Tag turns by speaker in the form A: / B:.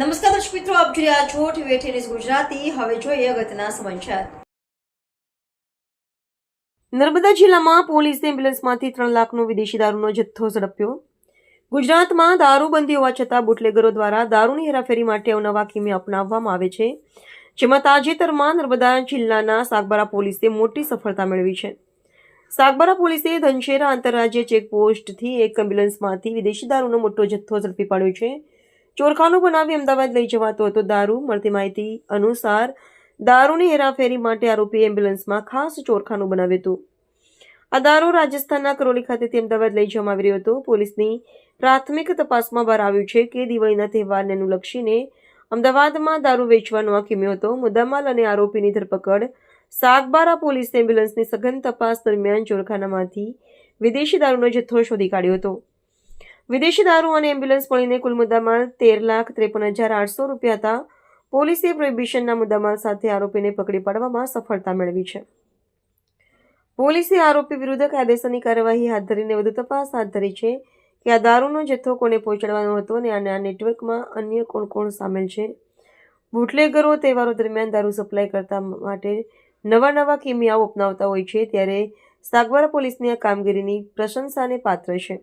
A: નમસ્કાર દર્શક મિત્રો, આપ જોઈ રહ્યા છો ટીવી ગુજરાતી. હવે જોઈએ અગત્યના સમાચાર. નર્મદા જિલ્લામાં પોલીસે એમ્બ્યુલન્સમાંથી ત્રણ લાખનો વિદેશી દારૂનો જથ્થો ઝડપ્યો. ગુજરાતમાં દારૂબંધી હોવા છતાં બુટલેગરો દ્વારા દારૂની હેરાફેરી માટે અવનવા કિમી અપનાવવામાં આવે છે. જેમાં તાજેતરમાં નર્મદા જિલ્લાના સાગબારા પોલીસે મોટી સફળતા મેળવી છે. સાગબારા પોલીસે ધનશેરા આંતરરાજ્ય ચેકપોસ્ટથી એક એમ્બ્યુલન્સમાંથી વિદેશી દારૂનો મોટો જથ્થો ઝડપી પાડ્યો છે. ચોરખાનું બનાવી અમદાવાદ લઈ જવાતો હતો દારૂ. મળતી માહિતી અનુસાર દારૂની હેરાફેરી માટે આરોપી એમ્બ્યુલન્સમાં ખાસ ચોરખાનું બનાવ્યું હતું. આ દારૂ રાજસ્થાનના કરોલી ખાતેથી અમદાવાદ લઈ જવામાં આવી રહ્યો હતો. પોલીસની પ્રાથમિક તપાસમાં બહાર આવ્યું છે કે દિવાળીના તહેવારને અનુલક્ષીને અમદાવાદમાં દારૂ વેચવાનો આ કિમ્યો હતો. મુદ્દામાલ અને આરોપીની ધરપકડ સાગબારા પોલીસ એમ્બ્યુલન્સની સઘન તપાસ દરમિયાન ચોરખાનામાંથી વિદેશી દારૂનો જથ્થો શોધી કાઢ્યો હતો. વિદેશી દારૂ અને એમ્બ્યુલન્સ મળીને કુલ મુદ્દામાલ તેર લાખ ત્રેપન હજાર આઠસો રૂપિયા હતા. પોલીસે પ્રોહિબિશનના મુદ્દામાલ સાથે આરોપીને પકડી પાડવામાં સફળતા મેળવી છે. પોલીસે આરોપી વિરુદ્ધ કાયદેસરની કાર્યવાહી હાથ ધરીને વધુ તપાસ હાથ ધરી છે કે આ દારૂનો જથ્થો કોને પહોંચાડવાનો હતો અને આ નેટવર્કમાં અન્ય કોણ કોણ સામેલ છે. બુટલેગરો તહેવારો દરમિયાન દારૂ સપ્લાય કરતા માટે નવા નવા કિમિયાઓ અપનાવતા હોય છે, ત્યારે સાગવારા પોલીસની આ કામગીરીની પ્રશંસાને પાત્ર છે.